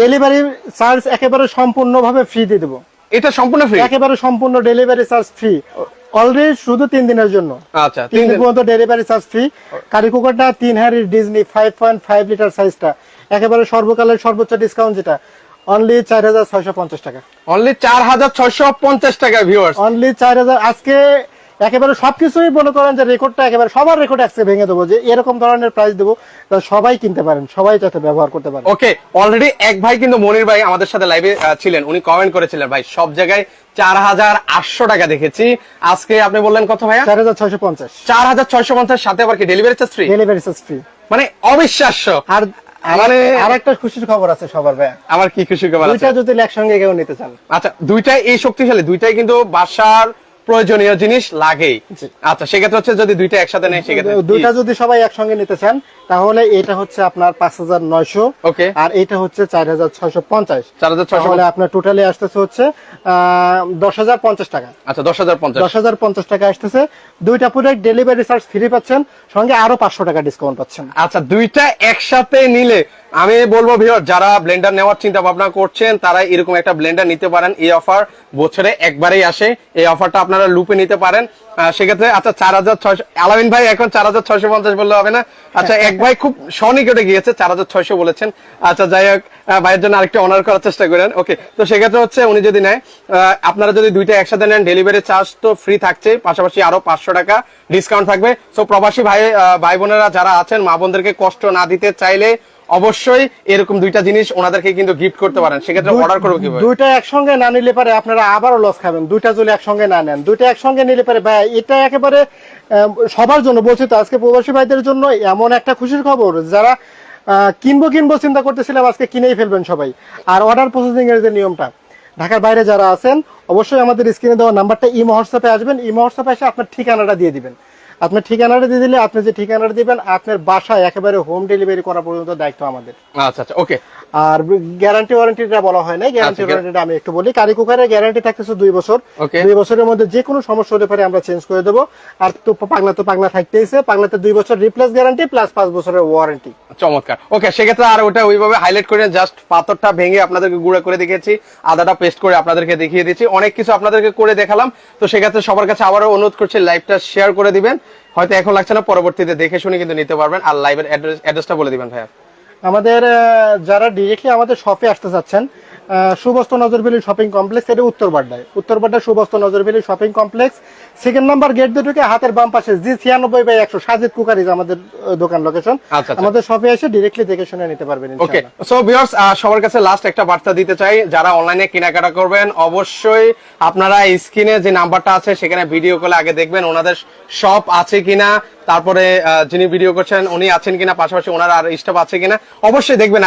ডেলিভারি চার্জ একেবারে সম্পূর্ণভাবে ফ্রি দিয়ে দেবো। এটা সম্পূর্ণ ফ্রি একেবারে সম্পূর্ণ ডেলিভারি চার্জ ফ্রি অলরেডি শুধু তিন দিনের জন্য। আচ্ছা তিন দিন দিন। পর্যন্ত ডেলিভারি চার্জ ফ্রি কারি কুকারটা তিন হাড়ির Disney five point five liter সাইজটা একেবারে সর্বকালের সর্বোচ্চ ডিসকাউন্ট যেটা অনলি চার হাজার ছয়শো পঞ্চাশ টাকা। অনলি চার হাজার ছয়শো পঞ্চাশ টাকা ভিউয়ার্স অনলি চার হাজার আজকে একেবারে সবকিছুই মনে করেন যে রেকর্ডটা একেবারে সবার রেকর্ড আজকে ভেঙে দেবো যে এরকম ধরনের প্রাইস দেবো সবাই কিনতে পারেন সবাই যাতে ব্যবহার করতে পারেন। ওকে অলরেডি এক ভাই কিন্তু মনির ভাই আমাদের সাথে লাইভে ছিলেন উনি কমেন্ট করেছিলেন ভাই সব জায়গায় চার হাজার আটশো টাকা দেখেছি। আজকে আপনি বললেন কত ভাইয়া? চার হাজার ছয়শো পঞ্চাশ। চার হাজার ছয়শো পঞ্চাশ সাথে আবার কি delivery charge free delivery charge free মানে অবিশ্বাস্য। আর মানে আরেকটা খুশির খবর আছে সবার ভাই। আমার কি খুশির খবর আছে? দুইটা যদি একসঙ্গে কেউ নিতে চান। আচ্ছা দুইটাই এই শক্তিশালী দুইটাই কিন্তু বাসার প্রয়োজনীয় জিনিস লাগেই। আচ্ছা সেক্ষেত্রে হচ্ছে যদি দুইটা একসাথে নেই সেক্ষেত্রে দুইটা যদি সবাই একসঙ্গে নিতে চান তাহলে এটা হচ্ছে আপনার পাঁচ হাজার নয়শো। Okay. আর এটা হচ্ছে চার হাজার ছয়শো পঞ্চাশ। চার হাজার ছয়শো আপনার টোটালি আসতেছে হচ্ছে দশ হাজার পঞ্চাশ টাকা। আচ্ছা দশ হাজার পঞ্চাশ। দশ হাজার পঞ্চাশ টাকা আসতেছে। দুইটা প্রোডাক্ট ডেলিভারি চার্জ ফ্রি পাচ্ছেন সঙ্গে আরও পাঁচশো টাকা ডিসকাউন্ট পাচ্ছেন। আচ্ছা দুইটা একসাথে নিলে আমি বলব ভিউয়ার যারা ব্লেন্ডার নেওয়ার চিন্তা ভাবনা করছেন তারা এরকম একটা ব্লেন্ডার নিতে পারেন। এই অফার বছরে একবারেই আসে। এই অফারটা আপনারা লুপে নিতে পারেন। সেক্ষেত্রে আচ্ছা চার হাজার ছয়শো আলামিন ভাই এখন চার হাজার ছয়শো পঞ্চাশ বললে হবে না? আচ্ছা এক ভাই খুব সনিকটে গিয়েছে চার হাজার ছয়শো বলেছেন। আচ্ছা যাই হোক ভাইয়ের জন্য আরেকটু অনার করার চেষ্টা করেন। ওকে তো সেক্ষেত্রে হচ্ছে উনি যদি নেয় আপনারা যদি দুইটা একসাথে নেন ডেলিভারি চার্জ তো ফ্রি থাকছে পাশাপাশি আরও পাঁচশো টাকা ডিসকাউন্ট থাকবে। সো প্রবাসী ভাই ভাই বোনেরা যারা আছেন মা বোনদেরকে কষ্ট না দিতে চাইলে অবশ্যই এরকম দুইটা জিনিস ওনাদেরকে কিন্তু গিফট করতে পারেন। সেক্ষেত্রে অর্ডার করব কীভাবে? দুইটা একসঙ্গে না নিলে পারে আপনারা আবারও লস খাবেন। দুইটা যদি একসঙ্গে না নেন। দুইটা একসঙ্গে নিলে পারে ভাই এটা একেবারে সবার জন্য বলছি তো আজকে প্রবাসী ভাইদের জন্য এমন একটা খুশির খবর যারা কিনবো কিনবো চিন্তা করতেছিলাম আজকে কিনেই ফেলবেন সবাই। আর অর্ডার প্রসেসিং এর যে নিয়মটা ঢাকার বাইরে যারা আছেন অবশ্যই আমাদের স্ক্রিনে দেওয়া নাম্বারটা ই হোয়াটসঅ্যাপে আসবেন ই হোয়াটসঅ্যাপে এসে আপনার ঠিকানাটা দিয়ে দিবেন। আপনার ঠিকানাটা দিয়ে দিলে আপনি যে ঠিকানাটা দিবেন আপনার বাসায় একেবারে হোম ডেলিভারি করা পর্যন্ত দায়িত্ব আমাদের। আচ্ছা আচ্ছা ওকে আর গ্যারান্টি ওয়ারেন্টিটা বলা হয় না গ্যারান্টি ওয়ারেন্টিটা আমি একটু বলি। কারি কুকারের গ্যারান্টি থাকতেছে দুই বছর. দুই বছরের মধ্যে যে কোনো সমস্যা হতে পারে আমরা চেঞ্জ করে দেবো। আর তো পাগলা তো পাগলা থাকতেইছে। পাগলাতে দুই বছর রিপ্লেস গ্যারান্টি প্লাস পাঁচ বছরের ওয়ারেন্টি চমৎকার। ওকে সেক্ষেত্রে আর ওটা ওইভাবে হাইলাইট করে জাস্ট পাথরটা ভেঙে আপনাদেরকে গুঁড়া করে দেখিয়েছি। আদাটা পেস্ট করে আপনাদেরকে দেখিয়ে দিয়েছি। অনেক কিছু আপনাদেরকে করে দেখালাম। তো সেক্ষেত্রে সবার কাছে আবারও অনুরোধ করছি লাইভটা শেয়ার করে দিবেন। হয়তো এখন লাগছে না, পরবর্তীতে দেখে শুনে কিন্তু নিতে পারবেন। আর লাইভের অ্যাড্রেসটা বলে দিবেন ভাইয়া। আমাদের যারা ডিরেক্টলি আমাদের শপে আসতে চাচ্ছেন সুবস্ত নজরবেলি শপিং কমপ্লেক্স এটা উত্তর বাড্ডায় উত্তর বাড্ডা সুবস্ত নজরবিলি shopping complex second number gate দুটোকে হাতের বাম পাশে জি ছিয়ানব্বই বাই একশো সাজিদ কুকারিজ আমাদের দোকান লোকেশন আচ্ছা, আচ্ছা। আমাদের শপে এসে ডিরেক্টলি দেখে শুনে নিতে পারবেন ওকে সো ভিউয়ার্স সবার কাছে লাস্ট একটা বার্তা দিতে চাই। যারা অনলাইনে কেনাকাটা করবেন অবশ্যই আপনারা স্ক্রিনে যে নাম্বারটা আছে সেখানে ভিডিও কলে আগে দেখবেন ওনাদের শপ আছে কিনা তারপরে যিনি ভিডিও করছেন উনি আছেন কিনা পাশাপাশি ওনার আর স্টাফ আছে কিনা অবশ্যই দেখবেন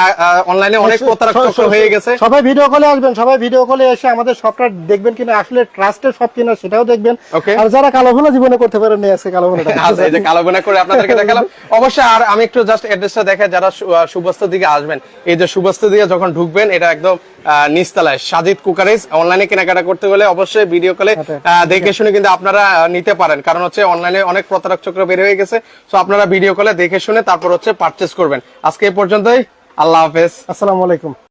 অনলাইনে অনেক প্রতারক হয়ে গেছে। সবাই ভিডিও কলে আসবেন সবাই ভিডিও কলে এসে আমাদের শপটা দেখবেন কিনা আসলে ট্রাস্টের শপ কিনা সেটাও দেখবেন. আর যারা কালো ভুনা জীবনে করতে পারেন আজকে কালো ভুনাটা আচ্ছা এই যে কালো করে আপনাদেরকে দেখালাম। অবশ্যই আর আমি একটু জাস্ট অ্যাড্রেসটা দেখে যারা সুবস্ত দিকে আসবেন এই যে সুবস্ত দিয়ে যখন ঢুকবেন এটা একদম আহ, নিচতলায় সাজিদ কুকারিজ অনলাইনে কেনাকাটা করতে হলে অবশ্যই ভিডিও কলে দেখে শুনে কিন্তু আপনারা নিতে পারেন। কারণ হচ্ছে অনলাইনে অনেক প্রতারক চক্র বের হয়ে গেছে। তো আপনারা ভিডিও কলে দেখে শুনে তারপর হচ্ছে পারচেস করবেন। আজকে এই পর্যন্তই। আল্লাহ হাফেজ। আসসালামু আলাইকুম।